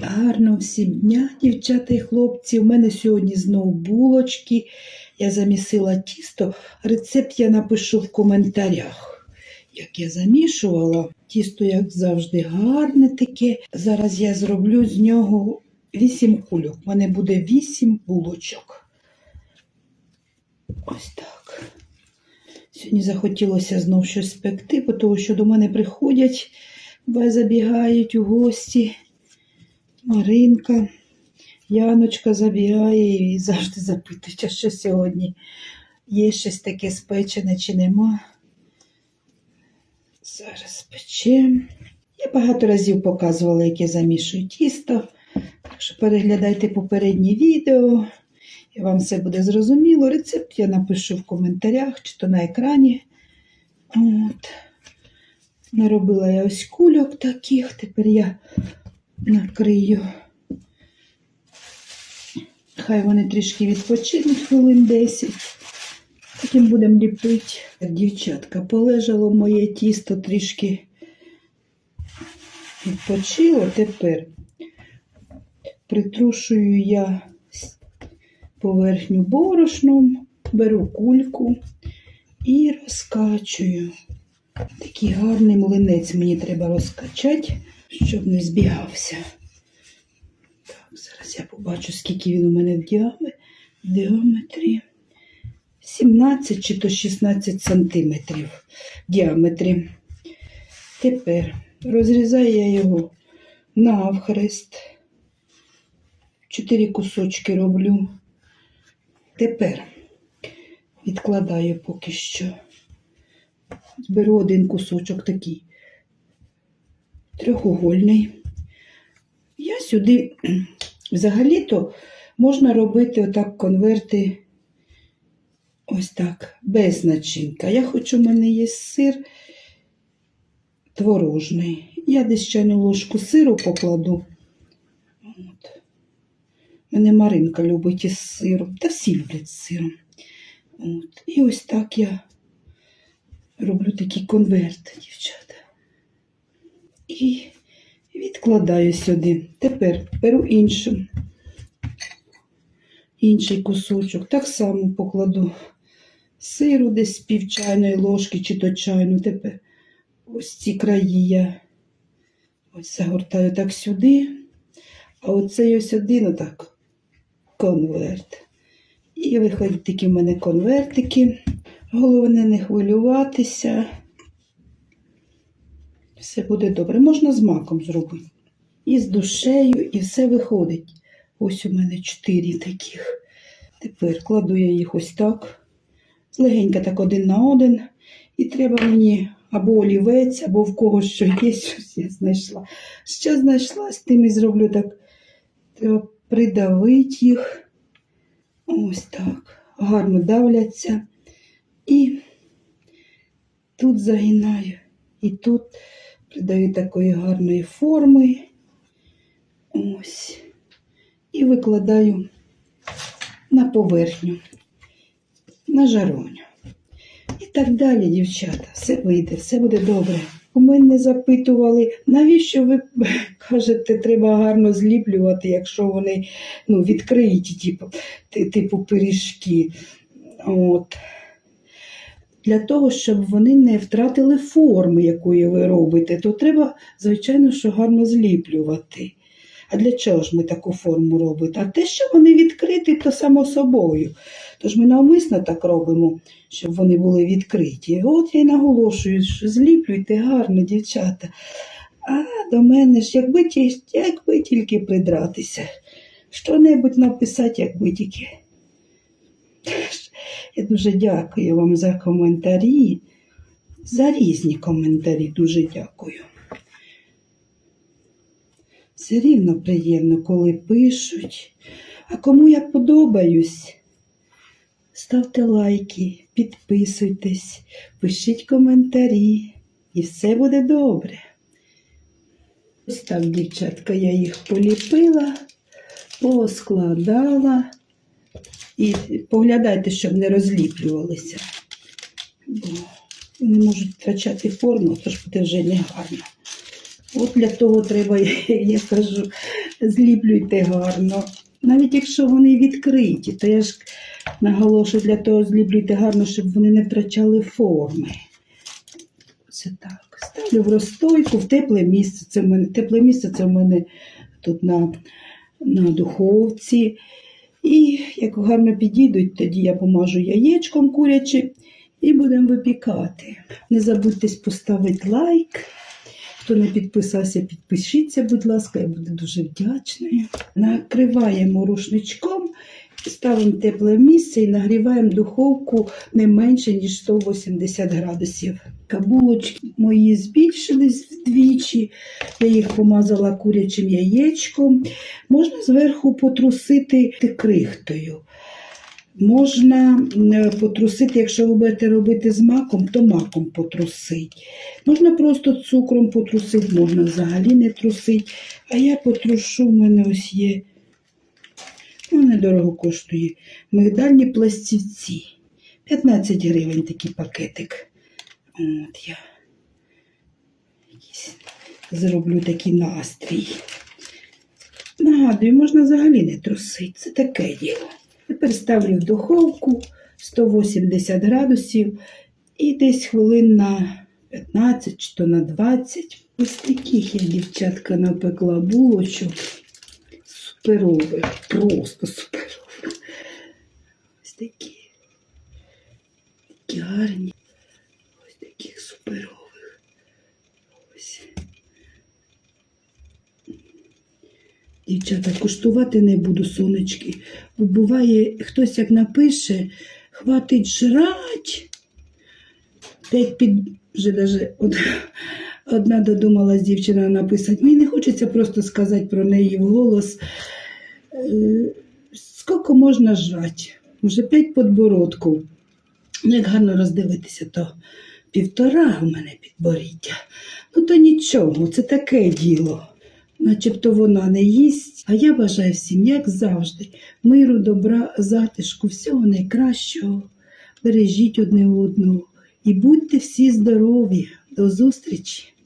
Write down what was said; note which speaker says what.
Speaker 1: Гарно всім дня, дівчата і хлопці. У мене сьогодні знову булочки. Я замісила тісто. Рецепт я напишу в коментарях. Як я замішувала, тісто, як завжди, гарне таке. Зараз я зроблю з нього 8 кульок. У мене буде 8 булочок. Ось так. Сьогодні захотілося знов щось спекти, тому що до мене приходять, забігають у гості. Маринка, Яночка забігає і завжди запитують, а що сьогодні є щось таке спечене чи нема. Зараз спечемо. Я багато разів показувала, як я замішую тісто. Так що переглядайте попередні відео, і вам все буде зрозуміло. Рецепт я напишу в коментарях чи то на екрані. От. Наробила я ось кульок таких, тепер я накрию. Хай вони трішки відпочинуть хвилин 10. Потім будемо ліпити. Дівчатка, полежало моє тісто трішки відпочило. Тепер притрушую я поверхню борошном, беру кульку і розкачую. Такий гарний млинець мені треба розкачати, щоб не збігався. Так, зараз я побачу, скільки він у мене в діаметрі. 17 чи то 16 сантиметрів в діаметрі. Тепер розрізаю я його навхрест. Чотири кусочки роблю. Тепер відкладаю поки що. Беру один кусочок такий трьохугольний. Я сюди взагалі-то можна робити отак конверти ось так, без начинка. Я хочу, в мене є сир творожний. Я десь чайну ложку сиру покладу. От. Мене Маринка любить із сиром. Та всі люблять з сиром. От. І ось так я роблю такі конверти, дівчата. І відкладаю сюди. Тепер беру іншу, інший кусочок. Так само покладу сиру десь пів чайної ложки чи то чайну. Тепер ось ці краї я ось загортаю так сюди. А оцей ось один отак конверт. І виходять такі в мене конвертики. Головне не хвилюватися. Все буде добре. Можна з маком зробити. І з душею, і все виходить. Ось у мене чотири таких. Тепер кладу я їх ось так. Легенько так один на один. І треба мені або олівець, або в когось що є, щось я знайшла. Що знайшла, з тим і зроблю так. Треба придавити їх. Ось так. Гарно давляться. І тут загинаю, і тут придаю такої гарної форми. Ось. І викладаю на поверхню, на жароню. І так далі, дівчата. Все вийде, все буде добре. У мене запитували, навіщо ви кажете, треба гарно зліплювати, якщо вони ну, відкриті, типу, типу пиріжки. От. Для того, щоб вони не втратили форми, якої ви робите, то треба, звичайно, що гарно зліплювати. А для чого ж ми таку форму робимо? А те, що вони відкриті, то само собою. Тож ми навмисно так робимо, щоб вони були відкриті. От я й наголошую, що зліплюйте гарно, дівчата. А до мене ж, якби, якби тільки придратися, що-небудь написати, якби тільки. Я дуже дякую вам за коментарі, за різні коментарі. Дуже дякую. Все рівно приємно, коли пишуть. А кому я подобаюсь, ставте лайки, підписуйтесь, пишіть коментарі, і все буде добре. Ось так, дівчатка, я їх поліпила, поскладала. І поглядайте, щоб не розліплювалися. Бо вони можуть втрачати форму, тож буде вже не гарно. От для того треба, я кажу, зліплюйте гарно. Навіть якщо вони відкриті, то я ж наголошую для того зліплюйте гарно, щоб вони не втрачали форми. Це так. Ставлю в розстойку, в тепле місце. Це в мене тепле місце це в мене тут на, на духовці. І як гарно підійдуть, тоді я помажу яєчком курячим і будемо випікати. Не забудьте поставити лайк. Хто не підписався, підпишіться, будь ласка, я буду дуже вдячною. Накриваємо рушничком, ставимо тепле місце і нагріваємо духовку не менше, ніж 180 градусів. Кабулочки мої збільшились вдвічі. Я їх помазала курячим яєчком. Можна зверху потрусити крихтою. Можна е, потрусити, якщо ви будете робити з маком, то маком потрусить. Можна просто цукром потрусити, можна взагалі не трусити. А я потрушу, в мене ось є. Ну, недорого коштує. Мигдальні пластівці. 15 гривень такий пакетик. От я зроблю такий настрій. Нагадую, можна взагалі не трусити. Це таке діло. Тепер ставлю в духовку 180 градусів і десь хвилин на 15 чи то на 20. Ось таких я, дівчатка, напекла булочок. Суперових, просто суперових. Ось такі. Такі гарні. Ось таких суперових. Ось. Дівчата, куштувати не буду сонечки. Бо буває, хтось як напише, хватить жрать. Та під вже даже од... одна додумалась дівчина написати. Мені не хочеться просто сказати про неї вголос. Е, Скільки можна жрати? Вже п'ять подбородків. Ну, як гарно роздивитися, то півтора у мене підборіддя. Ну, то нічого, це таке діло. Начебто вона не їсть, а я бажаю всім, як завжди, миру, добра, затишку, всього найкращого. Бережіть одне одного і будьте всі здорові. До зустрічі!